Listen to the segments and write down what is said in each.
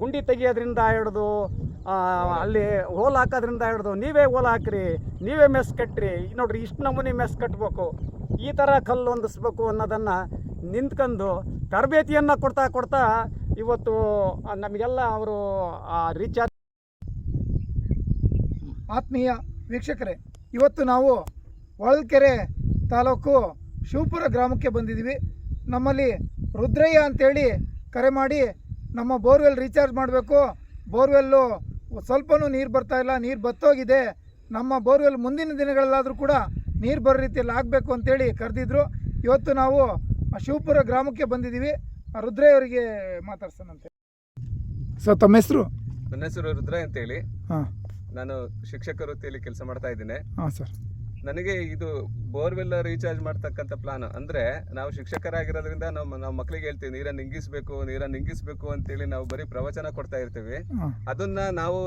ಗುಂಡಿ ತೆಗಿಯೋದ್ರಿಂದ ಹಿಡ್ದು ಅಲ್ಲಿ ಹೋಲ್ ಹಾಕೋದ್ರಿಂದ ಹಿಡ್ದು ನೀವೇ ಹೋಲ್ ಹಾಕ್ರಿ, ನೀವೇ ಮೆಸ್ ಕಟ್ಟ್ರಿ ನೋಡ್ರಿ, ಇಷ್ಟು ನಮೂನಿ ಮೆಸ್ ಕಟ್ಟಬೇಕು ಈ ಥರ ಕಲ್ಲು ಹೊಂದಿಸ್ಬೇಕು ಅನ್ನೋದನ್ನು ನಿಂತ್ಕೊಂಡು ತರಬೇತಿಯನ್ನು ಕೊಡ್ತಾ ಕೊಡ್ತಾ ಇವತ್ತು ನಮಗೆಲ್ಲ ಅವರು ರೀಚಾರ್ಜ್ ಆತ್ಮೀಯ ವೀಕ್ಷಕರೇ, ಇವತ್ತು ನಾವು ಹೊಳಲ್ಕೆರೆ ತಾಲೂಕು ಶಿವಪುರ ಗ್ರಾಮಕ್ಕೆ ಬಂದಿದ್ದೀವಿ. ನಮ್ಮಲ್ಲಿ ರುದ್ರಯ್ಯ ಅಂತೇಳಿ ಕರೆ ಮಾಡಿ ನಮ್ಮ ಬೋರ್ವೆಲ್ ರೀಚಾರ್ಜ್ ಮಾಡಬೇಕು. ಬೋರ್ವೆಲ್ಲು ಸ್ವಲ್ಪನೂ ನೀರು ಬರ್ತಾ ಇಲ್ಲ ನೀರು ಬತ್ತೋಗಿದೆ. ನಮ್ಮ ಬೋರ್ವೆಲ್ ಮುಂದಿನ ದಿನಗಳಲ್ಲಾದರೂ ಕೂಡ ನೀರು ಬರೋ ರೀತಿಯಲ್ಲಿ ಆಗಬೇಕು ಅಂತೇಳಿ ಕರೆದಿದ್ರು. ಇವತ್ತು ನಾವು ಆ ಶಿವಪುರ ಗ್ರಾಮಕ್ಕೆ ಬಂದಿದ್ದೀವಿ. ಅವರಿಗೆ ಮಾತಾಡ್ಸೋಣಂತೆ ಸರ್ ತಮ್ಮ ಹೆಸರು? ನನ್ನ ಹೆಸರು ರುದ್ರ ಅಂತೇಳಿ. ಹಾಂ. ನಾನು ಶಿಕ್ಷಕ ವೃತ್ತಿಯಲ್ಲಿ ಕೆಲಸ ಮಾಡ್ತಾ ಇದ್ದೀನಿ. ಹಾಂ ಸರ್. ನನಗೆ ಇದು ಬೋರ್ವೆಲ್ ರೀಚಾರ್ಜ್ ಮಾಡ್ತಕ್ಕಂಥ ಪ್ಲಾನ್ ಅಂದ್ರೆ ನಾವು ಶಿಕ್ಷಕರಾಗಿರೋದ್ರಿಂದ ನಮ್ಮ ನಾವು ಮಕ್ಕಳಿಗೆ ಹೇಳ್ತೀವಿ ನೀರನ್ನು ಇಂಗಿಸ್ಬೇಕು ನೀರನ್ನು ಇಂಗಿಸ್ಬೇಕು ಅಂತೇಳಿ ನಾವು ಬರೀ ಪ್ರವಚನ ಕೊಡ್ತಾ ಇರ್ತೀವಿ. ಅದನ್ನ ನಾವು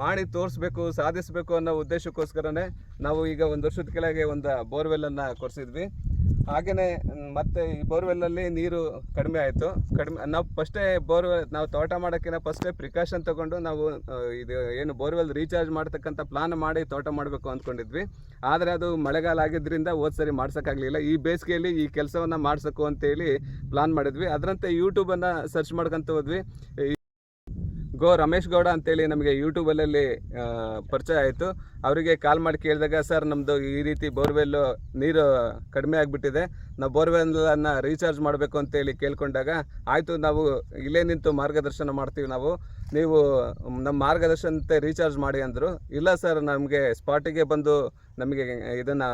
ಮಾಡಿ ತೋರಿಸ್ಬೇಕು ಸಾಧಿಸಬೇಕು ಅನ್ನೋ ಉದ್ದೇಶಕ್ಕೋಸ್ಕರನೇ ನಾವು ಈಗ ಒಂದು ವರ್ಷದ ಕೆಳಗೆ ಒಂದು ಬೋರ್ವೆಲ್ ಅನ್ನ ಹಾಗೇನೆ, ಮತ್ತೆ ಈ ಬೋರ್ವೆಲ್ಲಲ್ಲಿ ನೀರು ಕಡಿಮೆ ಆಯಿತು. ಕಡಿಮೆ, ನಾವು ಫಸ್ಟೇ ಬೋರ್ವೆಲ್, ನಾವು ತೋಟ ಮಾಡೋಕ್ಕಿಂತ ಫಸ್ಟೇ ಪ್ರಿಕಾಷನ್ ತಗೊಂಡು ನಾವು ಇದು ಏನು ಬೋರ್ವೆಲ್ ರೀಚಾರ್ಜ್ ಮಾಡ್ತಕ್ಕಂಥ ಪ್ಲಾನ್ ಮಾಡಿ ತೋಟ ಮಾಡಬೇಕು ಅಂದ್ಕೊಂಡಿದ್ವಿ. ಆದರೆ ಅದು ಮಳೆಗಾಲ ಆಗಿದ್ದರಿಂದ ಹೋದ್ ಸರಿ ಮಾಡ್ಸೋಕ್ಕಾಗಲಿಲ್ಲ. ಈ ಬೇಸಿಗೆಯಲ್ಲಿ ಈ ಕೆಲಸವನ್ನು ಮಾಡಿಸೋಕು ಅಂತೇಳಿ ಪ್ಲಾನ್ ಮಾಡಿದ್ವಿ. ಅದರಂತೆ ಯೂಟ್ಯೂಬನ್ನು ಸರ್ಚ್ ಮಾಡ್ಕೊಂತ ಹೋದ್ವಿ. ಗೋ ರಮೇಶ್ ಗೌಡ ಅಂತೇಳಿ ನಮಗೆ ಯೂಟ್ಯೂಬಲ್ಲಿ ಪರಿಚಯ ಆಯಿತು. ಅವರಿಗೆ ಕಾಲ್ ಮಾಡಿ ಕೇಳಿದಾಗ, ಸರ್ ನಮ್ಮದು ಈ ರೀತಿ ಬೋರ್ವೆಲ್ಲು ನೀರು ಕಡಿಮೆ ಆಗಿಬಿಟ್ಟಿದೆ. ನಾವು ಬೋರ್ವೆಲ್ಲನ್ನು ರೀಚಾರ್ಜ್ ಮಾಡಬೇಕು ಅಂತೇಳಿ ಕೇಳಿಕೊಂಡಾಗ, ಆಯಿತು, ನಾವು ಇಲ್ಲೇ ನಿಂತು ಮಾರ್ಗದರ್ಶನ ಮಾಡ್ತೀವಿ ನಾವು. ನೀವು ನಮ್ಮ ಮಾರ್ಗದರ್ಶನತೆ ರೀಚಾರ್ಜ್ ಮಾಡಿ ಅಂದರು. ಇಲ್ಲ, ಸರ್, ನಮಗೆ ಸ್ಪಾಟಿಗೆ ಬಂದು ನಮಗೆ ಇದನ್ನು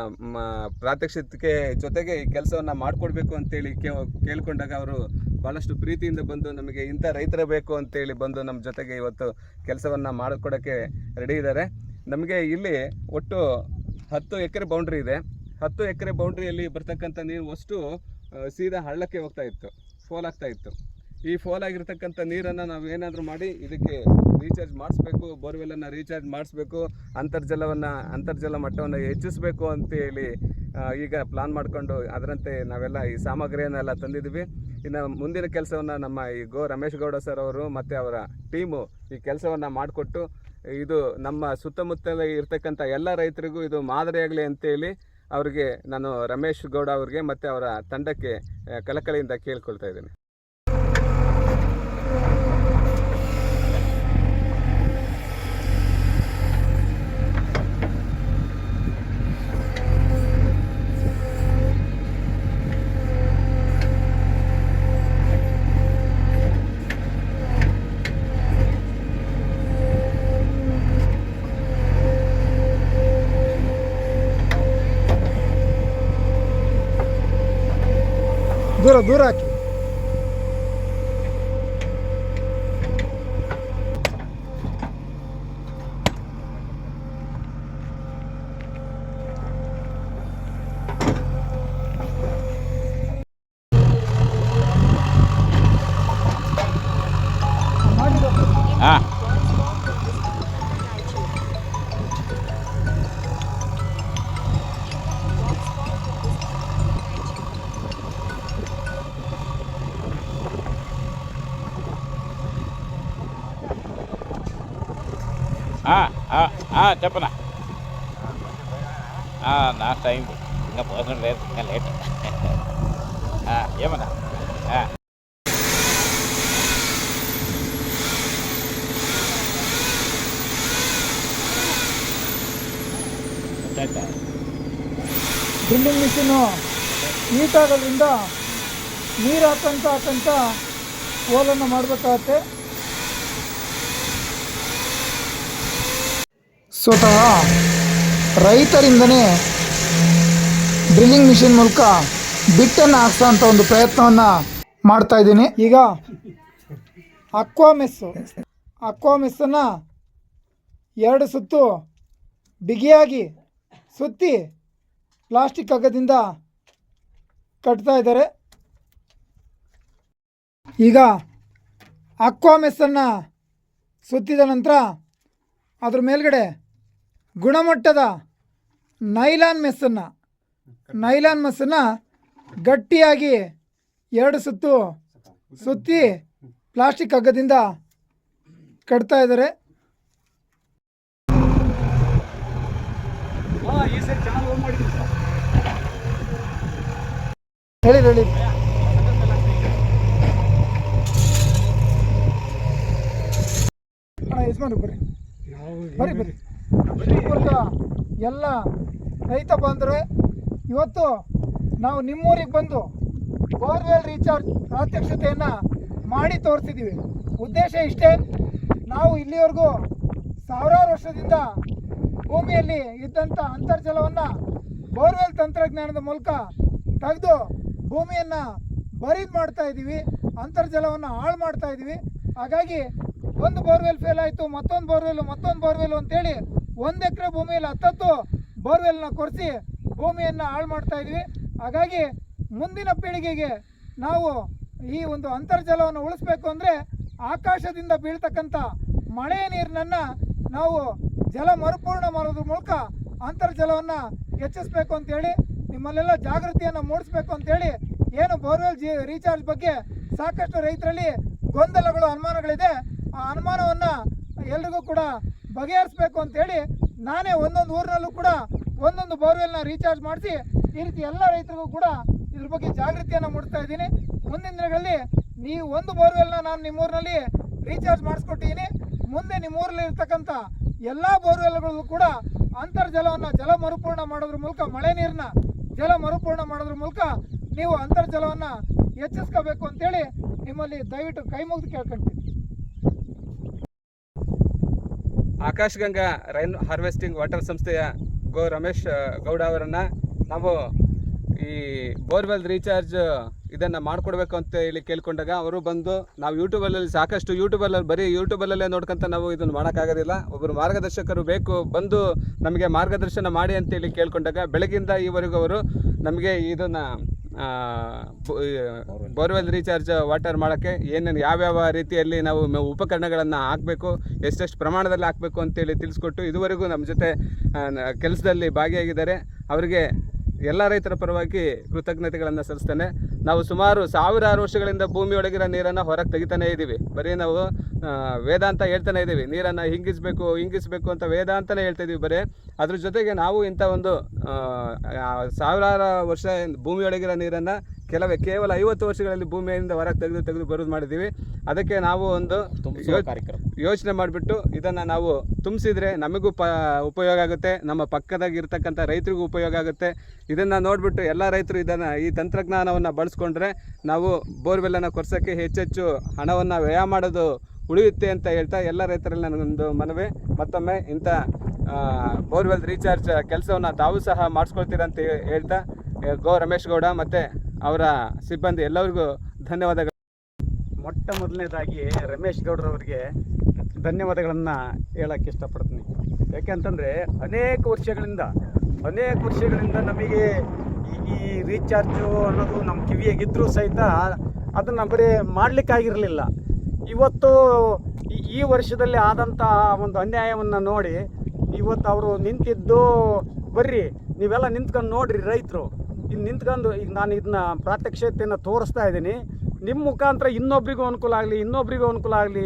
ಪ್ರಾತ್ಯಕ್ಷಿಕೆ ಜೊತೆಗೆ ಈ ಕೆಲಸವನ್ನು ಮಾಡಿಕೊಡ್ಬೇಕು ಅಂತೇಳಿ ಕೇಳಿಕೊಂಡಾಗ ಕೇಳ್ಕೊಂಡಾಗ ಅವರು ಭಾಳಷ್ಟು ಪ್ರೀತಿಯಿಂದ ಬಂದು ನಮಗೆ ಇಂಥ ರೈತರ ಬೇಕು ಅಂತೇಳಿ ಬಂದು ನಮ್ಮ ಜೊತೆಗೆ ಇವತ್ತು ಕೆಲಸವನ್ನು ಮಾಡಿಕೊಡೋಕ್ಕೆ ರೆಡಿ ಇದ್ದಾರೆ. ನಮಗೆ ಇಲ್ಲಿ ಒಟ್ಟು ಹತ್ತು ಎಕರೆ ಬೌಂಡ್ರಿ ಇದೆ. ಹತ್ತು ಎಕರೆ ಬೌಂಡ್ರಿಯಲ್ಲಿ ಬರ್ತಕ್ಕಂಥ ನೀರು ಅಷ್ಟು ಸೀದಾ ಹಳ್ಳಕ್ಕೆ ಹೋಗ್ತಾ ಇತ್ತು. ಫೋಲ್ ಆಗ್ತಾ ಇತ್ತು. ಈ ಫೋಲ್ ಆಗಿರ್ತಕ್ಕಂಥ ನೀರನ್ನು ನಾವು ಏನಾದರೂ ಮಾಡಿ ಇದಕ್ಕೆ ರೀಚಾರ್ಜ್ ಮಾಡಿಸ್ಬೇಕು ಬೋರ್ವೆಲ್ಲನ್ನು ರೀಚಾರ್ಜ್ ಮಾಡಿಸ್ಬೇಕು, ಅಂತರ್ಜಲವನ್ನು, ಅಂತರ್ಜಲ ಮಟ್ಟವನ್ನು ಹೆಚ್ಚಿಸಬೇಕು ಅಂತೇಳಿ ಈಗ ಪ್ಲಾನ್ ಮಾಡಿಕೊಂಡು ಅದರಂತೆ ನಾವೆಲ್ಲ ಈ ಸಾಮಗ್ರಿಯನ್ನೆಲ್ಲ ತಂದಿದ್ದೀವಿ. ಇನ್ನು ಮುಂದಿನ ಕೆಲಸವನ್ನು ನಮ್ಮ ಈ ಗೋ ರಮೇಶ್ ಗೌಡ ಸರ್ ಅವರು ಮತ್ತು ಅವರ ಟೀಮು ಈ ಕೆಲಸವನ್ನು ಮಾಡಿಕೊಟ್ಟು ಇದು ನಮ್ಮ ಸುತ್ತಮುತ್ತಲ ಇರ್ತಕ್ಕಂಥ ಎಲ್ಲ ರೈತರಿಗೂ ಇದು ಮಾದರಿಯಾಗಲಿ ಅಂತೇಳಿ ಅವರಿಗೆ ನಾನು ರಮೇಶ್ ಗೌಡ ಅವ್ರಿಗೆ ಮತ್ತು ಅವರ ತಂಡಕ್ಕೆ ಕಲಕಳಿಯಿಂದ ಕೇಳ್ಕೊಳ್ತಾ ಇದ್ದೀನಿ. ದೂರ ದೂರ ಹಾಕಿ ಹಾಂ చెప్పనా ఆ, నాస్ట్ అయింది ఇంకా భోజనం లేదు ఇంకా లేట్ ఆ, ఏమన్నా ఆ. ಗೊತ್ತಾಯ್ತಾ? ಡ್ರಿಲ್ಲಿಂಗ್ ಮಿಷಿನ್ನು ಹೀಟ್ ಆಗೋದ್ರಿಂದ ನೀರು ಹಾಕಂತ ಹಾಕಂತ ಹೋಲನ್ನು ಮಾಡಬೇಕಾಗತ್ತೆ ಸ್ವತಃ ರೈತರಿಂದನೇ ಡ್ರಿಲ್ಲಿಂಗ್ ಮಿಷಿನ್ ಮೂಲಕ ಬಿಟ್ಟನ್ನು ಹಾಕ್ಸೋಂಥ ಒಂದು ಪ್ರಯತ್ನವನ್ನು ಮಾಡ್ತಾ ಇದ್ದೀನಿ. ಈಗ ಅಕ್ವಾ ಮೆಸ್ಸು. ಅಕ್ವಾ ಎರಡು ಸುತ್ತು ಬಿಗಿಯಾಗಿ ಸುತ್ತಿ ಪ್ಲಾಸ್ಟಿಕ್ ಹಗ್ಗದಿಂದ ಕಟ್ತಾ ಇದ್ದಾರೆ. ಈಗ ಅಕ್ವಾ ಮೆಸ್ಸನ್ನು ಸುತ್ತಿದ ನಂತರ ಅದ್ರ ಮೇಲ್ಗಡೆ ಗುಣಮಟ್ಟದ ನೈಲಾನ್ ಮೆಸ್ಸನ್ನು ನೈಲಾನ್ ಮೆಸ್ಸನ್ನು ಗಟ್ಟಿಯಾಗಿ ಎರಡು ಸುತ್ತು ಸುತ್ತಿ ಪ್ಲಾಸ್ಟಿಕ್ ಹಗ್ಗದಿಂದ ಕಟ್ತಾ ಇದ್ದಾರೆ. ಹೇಳಿ ಹೇಳಿ. ಬರ್ರಿ. ಬರ್ರಿ ಬರ್ರಿ. ಶಿವಪುರದ ಎಲ್ಲ ರೈತ ಬಂದರೆ ಇವತ್ತು ನಾವು ನಿಮ್ಮೂರಿಗೆ ಬಂದು ಬೋರ್ವೆಲ್ ರೀಚಾರ್ಜ್ ಪ್ರಾತ್ಯಕ್ಷತೆಯನ್ನು ಮಾಡಿ ತೋರಿಸಿದ್ದೀವಿ ಉದ್ದೇಶ ಇಷ್ಟೇ, ನಾವು ಇಲ್ಲಿವರೆಗೂ ಸಾವಿರಾರು ವರ್ಷದಿಂದ ಭೂಮಿಯಲ್ಲಿ ಇದ್ದಂಥ ಅಂತರ್ಜಲವನ್ನು ಬೋರ್ವೆಲ್ ತಂತ್ರಜ್ಞಾನದ ಮೂಲಕ ತೆಗೆದು ಭೂಮಿಯನ್ನು ಬರೀದ್ ಮಾಡ್ತಾ ಇದ್ದೀವಿ, ಅಂತರ್ಜಲವನ್ನು ಹಾಳು ಮಾಡ್ತಾ ಇದ್ದೀವಿ. ಹಾಗಾಗಿ ಒಂದು ಬೋರ್ವೆಲ್ ಫೇಲ್ ಆಯಿತು, ಮತ್ತೊಂದು ಬೋರ್ವೆಲ್ ಮತ್ತೊಂದು ಬೋರ್ವೆಲ್ ಅಂತೇಳಿ ಒಂದು ಎಕರೆ ಭೂಮಿಯಲ್ಲಿ ಹತ್ತತ್ತು ಬೋರ್ವೆಲ್ನ ಕೊರೆಸಿ ಭೂಮಿಯನ್ನು ಹಾಳು ಮಾಡ್ತಾ ಇದ್ವಿ. ಹಾಗಾಗಿ ಮುಂದಿನ ಪೀಳಿಗೆಗೆ ನಾವು ಈ ಒಂದು ಅಂತರ್ಜಲವನ್ನು ಉಳಿಸ್ಬೇಕು ಅಂದರೆ ಆಕಾಶದಿಂದ ಬೀಳ್ತಕ್ಕಂಥ ಮಳೆ ನೀರನ್ನು ನಾವು ಜಲ ಮರುಪೂರ್ಣ ಮಾಡೋದ್ರ ಮೂಲಕ ಅಂತರ್ಜಲವನ್ನು ಹೆಚ್ಚಿಸ್ಬೇಕು ಅಂತೇಳಿ, ನಿಮ್ಮಲ್ಲೆಲ್ಲ ಜಾಗೃತಿಯನ್ನು ಮೂಡಿಸ್ಬೇಕು ಅಂತೇಳಿ ಏನು ಬೋರ್ವೆಲ್ ಜಿ ರೀಚಾರ್ಜ್ ಬಗ್ಗೆ ಸಾಕಷ್ಟು ರೈತರಲ್ಲಿ ಗೊಂದಲಗಳು, ಅನುಮಾನಗಳಿದೆ. ಆ ಅನುಮಾನವನ್ನು ಎಲ್ರಿಗೂ ಕೂಡ ಬಗೆಹರಿಸ್ಬೇಕು ಅಂತೇಳಿ ನಾನೇ ಒಂದೊಂದು ಊರಿನಲ್ಲೂ ಕೂಡ ಒಂದೊಂದು ಬೋರ್ವೆಲ್ನ ರೀಚಾರ್ಜ್ ಮಾಡಿಸಿ ಈ ರೀತಿ ಎಲ್ಲ ರೈತರಿಗೂ ಕೂಡ ಇದ್ರ ಬಗ್ಗೆ ಜಾಗೃತಿಯನ್ನು ಮೂಡಿಸ್ತಾ ಇದ್ದೀನಿ. ಮುಂದಿನ ದಿನಗಳಲ್ಲಿ ನೀವು ಒಂದು ಬೋರ್ವೆಲ್ನ ನಾನು ನಿಮ್ಮೂರಿನಲ್ಲಿ ರೀಚಾರ್ಜ್ ಮಾಡಿಸ್ಕೊಟ್ಟಿದ್ದೀನಿ. ಮುಂದೆ ನಿಮ್ಮೂರಲ್ಲಿ ಇರ್ತಕ್ಕಂಥ ಎಲ್ಲ ಬೋರ್ವೆಲ್ಗಳಿಗೂ ಕೂಡ ಅಂತರ್ಜಲವನ್ನು ಜಲ ಮರುಪೂರ್ಣ ಮಾಡೋದ್ರ ಮೂಲಕ, ಮಳೆ ನೀರನ್ನ ಜಲ ಮರುಪೂರ್ಣ ಮಾಡೋದ್ರ ಮೂಲಕ ನೀವು ಅಂತರ್ಜಲವನ್ನು ಹೆಚ್ಚಿಸ್ಕೋಬೇಕು ಅಂತೇಳಿ ನಿಮ್ಮಲ್ಲಿ ದಯವಿಟ್ಟು ಕೈ ಮುಗಿದು ಕೇಳ್ಕೊಂತೀನಿ. Akash Ganga rain harvesting water ಸಂಸ್ಥೆಯ ಗೋ ರಮೇಶ್ ಗೌಡ ಅವರನ್ನು ನಾವು ಈ ಬೋರ್ವೆಲ್ ರೀಚಾರ್ಜ್ ಇದನ್ನು ಮಾಡಿಕೊಡ್ಬೇಕು ಅಂತ ಹೇಳಿ ಕೇಳ್ಕೊಂಡಾಗ ಅವರು ಬಂದು ನಾವು ಯೂಟ್ಯೂಬಲ್ಲಿ ಸಾಕಷ್ಟು ಯೂಟ್ಯೂಬಲ್ಲಿ ಬರೀ ಯೂಟ್ಯೂಬಲ್ಲೇ ನೋಡ್ಕೊಂತ ನಾವು ಇದನ್ನು ಮಾಡೋಕ್ಕಾಗೋದಿಲ್ಲ. ಒಬ್ಬರು ಮಾರ್ಗದರ್ಶಕರು ಬೇಕು, ಬಂದು ನಮಗೆ ಮಾರ್ಗದರ್ಶನ ಮಾಡಿ ಅಂತೇಳಿ ಕೇಳ್ಕೊಂಡಾಗ ಬೆಳಗಿಂದ ಈವರೆಗೂ ಅವರು ನಮಗೆ ಇದನ್ನು ಬೋರ್ವೆಲ್ ರೀಚಾರ್ಜ್ ವಾಟರ್ ಮಾಡೋಕ್ಕೆ ಏನೇನು ಯಾವ್ಯಾವ ರೀತಿಯಲ್ಲಿ ನಾವು ಉಪಕರಣಗಳನ್ನು ಹಾಕಬೇಕು ಎಷ್ಟೆಷ್ಟು ಪ್ರಮಾಣದಲ್ಲಿ ಹಾಕಬೇಕು ಅಂತೇಳಿ ತಿಳಿಸ್ಕೊಟ್ಟು ಇದುವರೆಗೂ ನಮ್ಮ ಜೊತೆ ಕೆಲಸದಲ್ಲಿ ಭಾಗಿಯಾಗಿದ್ದಾರೆ. ಅವರಿಗೆ ಎಲ್ಲ ರೈತರ ಪರವಾಗಿ ಕೃತಜ್ಞತೆಗಳನ್ನು ಸಲ್ಲಿಸ್ತೇನೆ. ನಾವು ಸುಮಾರು ಸಾವಿರಾರು ವರ್ಷಗಳಿಂದ ಭೂಮಿಯೊಳಗಿರೋ ನೀರನ್ನು ಹೊರಗೆ ತೆಗಿತಾನೇ ಇದ್ದೀವಿ ಬರೀ ನಾವು ವೇದಾಂತ ಹೇಳ್ತಾನೆ ಇದ್ದೀವಿ ನೀರನ್ನು ಹಿಂಗಿಸಬೇಕು ಹಿಂಗಿಸಬೇಕು ಅಂತ ವೇದಾಂತನೇ ಹೇಳ್ತಾ ಇದೀವಿ ಬರೀ. ಅದ್ರ ಜೊತೆಗೆ ನಾವು ಇಂಥ ಒಂದು ಸಾವಿರಾರು ವರ್ಷ ಭೂಮಿಯೊಳಗಿರೋ ನೀರನ್ನು ಕೆಲವೇ ಕೇವಲ ಐವತ್ತು ವರ್ಷಗಳಲ್ಲಿ ಭೂಮಿಯಿಂದ ಹೊರಗೆ ತೆಗೆದು ತೆಗೆದು ಬರೋದು ಮಾಡಿದ್ದೀವಿ. ಅದಕ್ಕೆ ನಾವು ಒಂದು ಯೋಚನೆ ಮಾಡಿಬಿಟ್ಟು ಇದನ್ನು ನಾವು ತುಂಬಿಸಿದ್ರೆ ನಮಗೂ ಪ ಉಪಯೋಗ ಆಗುತ್ತೆ ನಮ್ಮ ಪಕ್ಕದಾಗಿರ್ತಕ್ಕಂಥ ರೈತರಿಗೂ ಉಪಯೋಗ ಆಗುತ್ತೆ. ಇದನ್ನು ನೋಡಿಬಿಟ್ಟು ಎಲ್ಲ ರೈತರು ಇದನ್ನು ಈ ತಂತ್ರಜ್ಞಾನವನ್ನು ಬಳಸ್ಕೊಂಡ್ರೆ ನಾವು ಬೋರ್ವೆಲ್ಲನ್ನು ಕೊರ್ಸೋಕ್ಕೆ ಹೆಚ್ಚೆಚ್ಚು ಹಣವನ್ನು ವ್ಯಯ ಮಾಡೋದು ಉಳಿಯುತ್ತೆ ಅಂತ ಹೇಳ್ತಾ ಎಲ್ಲ ರೈತರಲ್ಲಿ ನನಗೊಂದು ಮನವಿ. ಮತ್ತೊಮ್ಮೆ ಇಂಥ ಬೋರ್ವೆಲ್ ರೀಚಾರ್ಜ್ ಕೆಲಸವನ್ನು ತಾವು ಸಹ ಮಾಡಿಸ್ಕೊಳ್ತೀರಂತ ಅಂತ ಹೇಳ್ತಾ ಗೋ ರಮೇಶ್ ಗೌಡ ಮತ್ತು ಅವರ ಸಿಬ್ಬಂದಿ ಎಲ್ಲರಿಗೂ ಧನ್ಯವಾದಗಳು. ಮೊಟ್ಟ ಮೊದಲನೇದಾಗಿ ರಮೇಶ್ ಗೌಡ್ರವರಿಗೆ ಧನ್ಯವಾದಗಳನ್ನು ಹೇಳಕ್ಕೆ ಇಷ್ಟಪಡ್ತೀನಿ. ಯಾಕೆಂತಂದರೆ ಅನೇಕ ವರ್ಷಗಳಿಂದ ಅನೇಕ ವರ್ಷಗಳಿಂದ ನಮಗೆ ಈ ರೀಚಾರ್ಜು ಅನ್ನೋದು ನಮ್ಮ ಕಿವಿಯಾಗಿದ್ದರೂ ಸಹಿತ ಅದನ್ನು ಬರೀ ಮಾಡಲಿಕ್ಕಾಗಿರಲಿಲ್ಲ. ಇವತ್ತು ಈ- ಈ ವರ್ಷದಲ್ಲಿ ಆದಂಥ ಒಂದು ಅನ್ಯಾಯವನ್ನು ನೋಡಿ, ಇವತ್ತು ಅವರು ನಿಂತಿದ್ದು, ಬರ್ರಿ, ನೀವೆಲ್ಲ ನಿಂತ್ಕೊಂಡು ನೋಡ್ರಿ ರೈತರು. ಇಲ್ಲಿ ನಿಂತ್ಕೊಂಡು ಈಗ ನಾನು ಇದನ್ನ ಪ್ರಾತ್ಯಕ್ಷತೆಯನ್ನು ತೋರಿಸ್ತಾ ಇದ್ದೀನಿ. ನಿಮ್ಮ ಮುಖಾಂತರ ಇನ್ನೊಬ್ರಿಗೂ ಅನುಕೂಲ ಆಗಲಿ, ಇನ್ನೊಬ್ರಿಗೂ ಅನುಕೂಲ ಆಗಲಿ,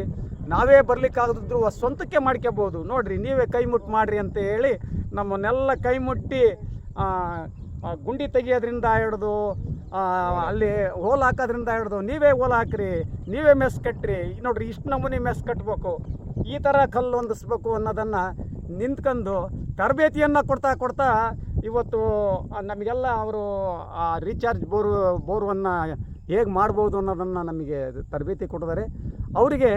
ನಾವೇ ಬರಲಿಕ್ಕಾಗದಿದ್ರು ಸ್ವಂತಕ್ಕೆ ಮಾಡ್ಕೋಬೋದು ನೋಡ್ರಿ, ನೀವೇ ಕೈ ಮುಟ್ಟು ಮಾಡ್ರಿ ಅಂತ ಹೇಳಿ ನಮ್ಮನ್ನೆಲ್ಲ ಕೈ ಮುಟ್ಟಿ ಗುಂಡಿ ತೆಗಿಯೋದ್ರಿಂದ ಹಿಡ್ದು ಅಲ್ಲಿ ಹೋಲ್ ಹಾಕೋದ್ರಿಂದ ಹಿಡ್ದು ನೀವೇ ಹೋಲ್ ಹಾಕ್ರಿ, ನೀವೇ ಮೆಸ್ ಕಟ್ಟ್ರಿ ನೋಡ್ರಿ, ಇಷ್ಟು ನಮೂನಿ ಮೆಸ್ ಕಟ್ಟಬೇಕು ಈ ಥರ ಕಲ್ಲು ಹೊಂದಿಸ್ಬೇಕು ಅನ್ನೋದನ್ನು ನಿಂತ್ಕೊಂಡು ತರಬೇತಿಯನ್ನು ಕೊಡ್ತಾ ಕೊಡ್ತಾ ಇವತ್ತು ನಮಗೆಲ್ಲ ಅವರು, ಆ ರೀಚಾರ್ಜ್ ಬೋರು, ಬೋರ್ವನ್ನು ಹೇಗೆ ಮಾಡ್ಬೋದು ಅನ್ನೋದನ್ನು ನಮಗೆ ತರಬೇತಿ ಕೊಟ್ಟಿದ್ದಾರೆ. ಅವರಿಗೆ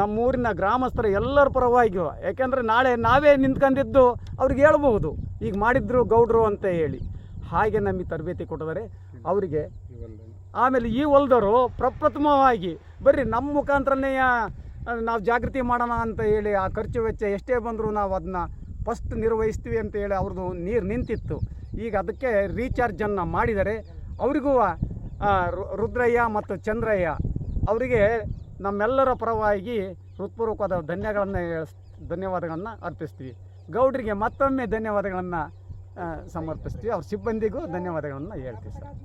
ನಮ್ಮೂರಿನ ಗ್ರಾಮಸ್ಥರ ಎಲ್ಲರ ಪರವಾಗಿ ಯಾಕೆಂದರೆ ನಾಳೆ ನಾವೇ ನಿಂತ್ಕೊಂಡಿದ್ದು ಅವ್ರಿಗೆ ಹೇಳ್ಬೋದು ಈಗ ಮಾಡಿದ್ರು ಗೌಡ್ರು ಅಂತ ಹೇಳಿ. ಹಾಗೆ ನಮಗೆ ತರಬೇತಿ ಕೊಟ್ಟಿದ್ದಾರೆ. ಅವರಿಗೆ ಆಮೇಲೆ ಈ ಹೊಲ್ದವರು ಪ್ರಪ್ರಥಮವಾಗಿ ಬರ್ರಿ ನಮ್ಮ ಮುಖಾಂತರನೇ ನಾವು ಜಾಗೃತಿ ಮಾಡೋಣ ಅಂತ ಹೇಳಿ ಆ ಖರ್ಚು ವೆಚ್ಚ ಎಷ್ಟೇ ಬಂದರೂ ನಾವು ಅದನ್ನ ಫಸ್ಟ್ ನಿರ್ವಹಿಸ್ತೀವಿ ಅಂತ ಹೇಳಿ ಅವ್ರದ್ದು ನೀರು ನಿಂತಿತ್ತು. ಈಗ ಅದಕ್ಕೆ ರೀಚಾರ್ಜನ್ನು ಮಾಡಿದರೆ ಅವರಿಗೂ ರುದ್ರಯ್ಯ ಮತ್ತು ಚಂದ್ರಯ್ಯ ಅವರಿಗೆ ನಮ್ಮೆಲ್ಲರ ಪರವಾಗಿ ಹೃತ್ಪೂರ್ವಕವಾದ ಧನ್ಯಗಳನ್ನು ಧನ್ಯವಾದಗಳನ್ನು ಅರ್ಪಿಸ್ತೀವಿ. ಗೌಡ್ರಿಗೆ ಮತ್ತೊಮ್ಮೆ ಧನ್ಯವಾದಗಳನ್ನು ಸಮರ್ಪಿಸ್ತೀವಿ. ಅವ್ರ ಸಿಬ್ಬಂದಿಗೂ ಧನ್ಯವಾದಗಳನ್ನು ಹೇಳ್ತೀವಿ ಸರ್.